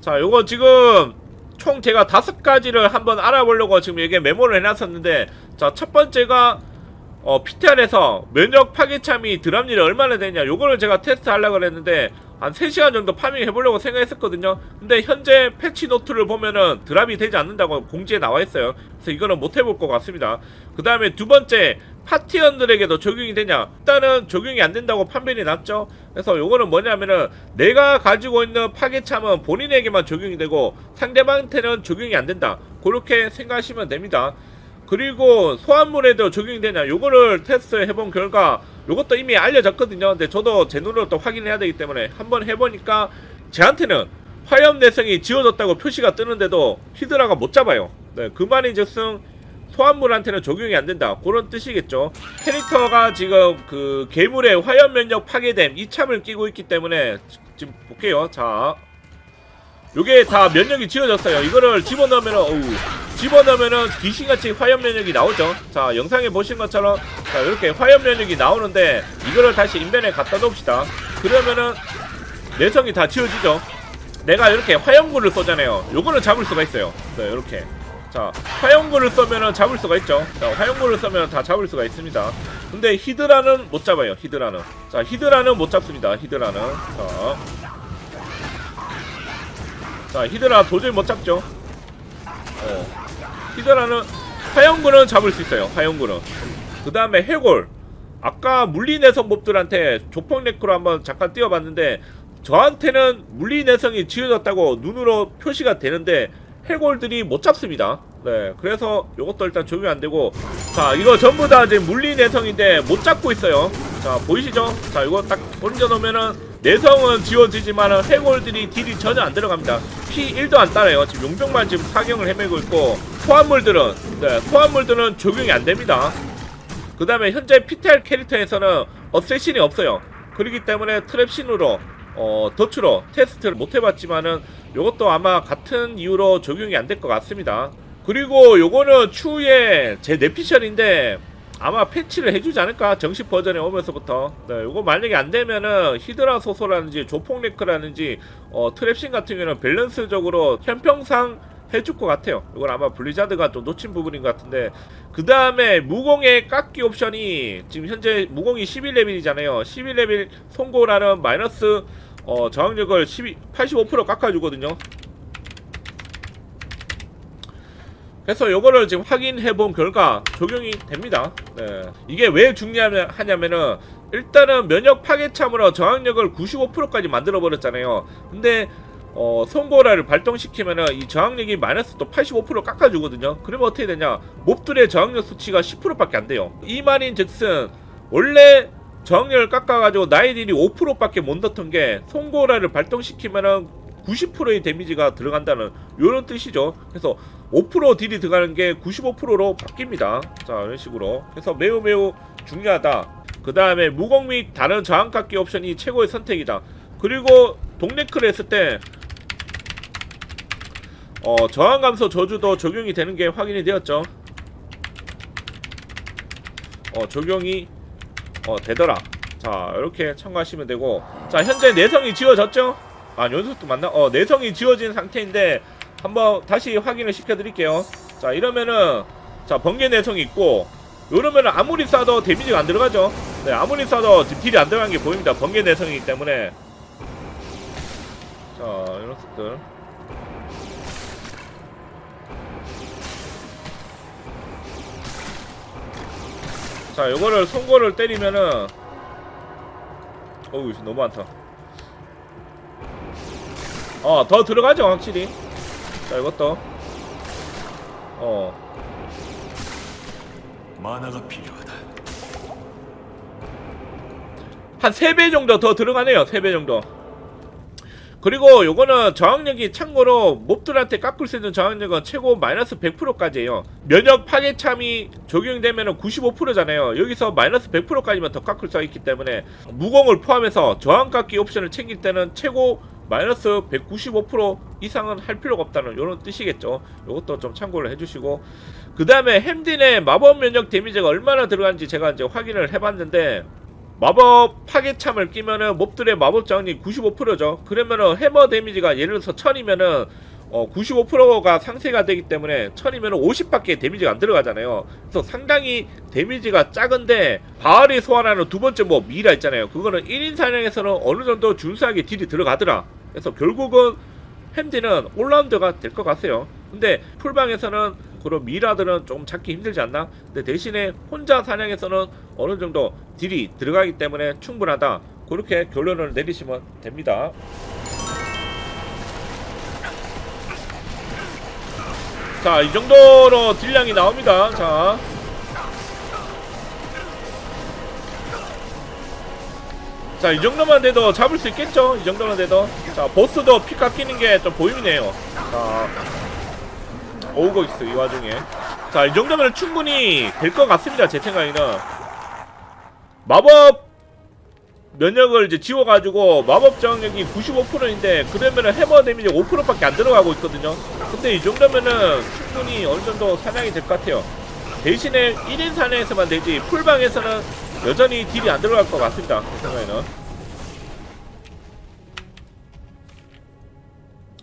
자 요거 지금 총 제가 다섯 가지를 한번 알아보려고 지금 여기에 메모를 해놨었는데 자 첫 번째가 어 PTR에서 면역 파괴참이 드랍률이 얼마나 되냐 요거를 제가 테스트 하려고 그랬는데 한 3시간 정도 파밍 해보려고 생각했었거든요. 근데 현재 패치 노트를 보면은 드랍이 되지 않는다고 공지에 나와 있어요. 그래서 이거는 못 해볼 것 같습니다. 그 다음에 두 번째 파티원들에게도 적용이 되냐? 일단은 적용이 안 된다고 판별이 났죠. 그래서 요거는 뭐냐면은 내가 가지고 있는 파괴참은 본인에게만 적용이 되고 상대방한테는 적용이 안 된다. 그렇게 생각하시면 됩니다. 그리고 소환물에도 적용이 되냐? 요거를 테스트 해 본 결과 요것도 이미 알려졌거든요. 근데 저도 제 눈으로 또 확인해야 되기 때문에 한번 해보니까 제한테는 화염 내성이 지워졌다고 표시가 뜨는데도 히드라가 못 잡아요. 네, 그 말인즉슨 소환물한테는 적용이 안 된다. 그런 뜻이겠죠. 캐릭터가 지금 그 괴물의 화염 면역 파괴됨 이 참을 끼고 있기 때문에 지- 지금 볼게요. 자 요게 다 면역이 지워졌어요. 이거를 집어넣으면은 어우 집어넣으면은 귀신같이 화염 면역이 나오죠. 자 영상에 보신 것처럼 자 이렇게 화염 면역이 나오는데 이거를 다시 인벤에 갖다 놓읍시다. 그러면은 내성이 다 지워지죠. 내가 이렇게 화염구를 쏘잖아요. 요거는 잡을 수가 있어요. 네 이렇게 자 화염구를 쏘면은 잡을 수가 있죠. 자 화염구를 쏘면 다 잡을 수가 있습니다. 근데 히드라는 못 잡아요 히드라는. 자 히드라는 못 잡습니다 히드라는. 자, 자 히드라 도저히 못 잡죠. 어. 히드라는 화염구는 잡을 수 있어요 화염구는 그 다음에 해골. 아까 물리내성 몹들한테 조폭 네크로 한번 잠깐 띄워봤는데 저한테는 물리내성이 지워졌다고 눈으로 표시가 되는데 해골들이 못 잡습니다. 네 그래서 요것도 일단 적용이 안되고 자 이거 전부 다 이제 물리 내성인데 못 잡고 있어요. 자 보이시죠? 자 이거 딱 얹어놓으면은 내성은 지워지지만 해골들이 딜이 전혀 안 들어갑니다. 피 1도 안 따라요. 지금 용병만 지금 사경을 헤매고 있고 소환물들은 네 소환물들은 적용이 안 됩니다. 그 다음에 현재 PTR 캐릭터에서는 어쌔신이 없어요. 그렇기 때문에 트랩신으로 어, 더추로 테스트를 못 해봤지만은 요것도 아마 같은 이유로 적용이 안 될 것 같습니다. 그리고 요거는 추후에 제 내피셜인데 아마 패치를 해주지 않을까 정식 버전에 오면서부터 네, 요거 만약에 안 되면은 히드라 소소라든지 조폭레크라든지 어, 트랩신 같은 경우는 밸런스적으로 현평상 해줄 것 같아요. 이건 아마 블리자드가 좀 놓친 부분인 것 같은데 그 다음에 무공의 깎기 옵션이 지금 현재 무공이 11레벨이잖아요. 11레벨 송고라는 마이너스 어, 저항력을 12, 85% 깎아주거든요. 그래서 요거를 지금 확인해 본 결과 적용이 됩니다. 네. 이게 왜 중요하냐면은 일단은 면역 파괴참으로 저항력을 95%까지 만들어 버렸잖아요. 근데 어, 송고라를 발동시키면은 이 저항력이 마이너스 또 85% 깎아주거든요. 그러면 어떻게 되냐? 몹들의 저항력 수치가 10%밖에 안 돼요. 이 말인 즉슨 원래 저항력을 깎아가지고 나의 딜이 5%밖에 못 넣던 게 송고라를 발동시키면은 90%의 데미지가 들어간다는 이런 뜻이죠. 그래서 5% 딜이 들어가는 게 95%로 바뀝니다. 자 이런 식으로. 그래서 매우 매우 중요하다. 그 다음에 무공 및 다른 저항 깎기 옵션이 최고의 선택이다. 그리고 동네크를 했을 때 어, 저항 감소 저주도 적용이 되는 게 확인이 되었죠. 어, 적용이 어, 되더라. 자, 이렇게 참고하시면 되고. 자, 현재 내성이 지워졌죠? 아, 연속도 맞나? 어, 내성이 지워진 상태인데 한번 다시 확인을 시켜 드릴게요. 자, 이러면은 자, 번개 내성이 있고 이러면은 아무리 쏴도 데미지가 안 들어가죠. 네, 아무리 쏴도 딜이 안 들어간 게 보입니다. 번개 내성이기 때문에. 자, 것들. 자, 요거를 송고를 때리면은 어우, 너무 많다. 어, 더 들어가죠, 확실히. 자, 이것도. 어. 만화가 필요하다. 한 3배 정도 더 들어가네요. 3배 정도. 그리고 요거는 저항력이 참고로 몹들한테 깎을 수 있는 저항력은 최고 마이너스 100%까지예요. 면역 파괴참이 적용되면 95%잖아요. 여기서 마이너스 100%까지만 더 깎을 수가 있기 때문에 무공을 포함해서 저항 깎기 옵션을 챙길 때는 최고 마이너스 195% 이상은 할 필요가 없다는 이런 뜻이겠죠. 요것도 좀 참고를 해주시고 그 다음에 햄딘의 마법 면역 데미지가 얼마나 들어간지 제가 이제 확인을 해봤는데 마법 파괴참을 끼면은 몹들의 마법 저항이 95%죠. 그러면은 해머 데미지가 예를 들어서 1000이면은 어 95%가 상쇄가 되기 때문에 1000이면은 50밖에 데미지가 안 들어가잖아요. 그래서 상당히 데미지가 작은데 바알이 소환하는 두 번째 뭐 미라 있잖아요. 그거는 1인 사냥에서는 어느 정도 준수하게 딜이 들어가더라. 그래서 결국은 햄디는 올라운드가 될 것 같아요. 근데 풀방에서는 그런 미라들은 조금 찾기 힘들지 않나? 근데 대신에 혼자 사냥에서는 어느 정도 딜이 들어가기 때문에 충분하다. 그렇게 결론을 내리시면 됩니다. 자, 이 정도로 딜량이 나옵니다. 자. 자, 이 정도만 돼도 잡을 수 있겠죠? 이 정도만 돼도. 자, 보스도 피 깎이는 게 좀 보이네요. 자, 오고 있어, 이 와중에. 자, 이 정도면 충분히 될 것 같습니다. 제 생각에는. 마법 면역을 이제 지워가지고 마법 저항력이 95%인데 그러면은 해머 데미지 5%밖에 안 들어가고 있거든요. 근데 이 정도면은 충분히 어느 정도 사냥이 될 것 같아요. 대신에 1인 사냥에서만 되지 풀방에서는 여전히 딜이 안 들어갈 것 같습니다. 제 생각에는.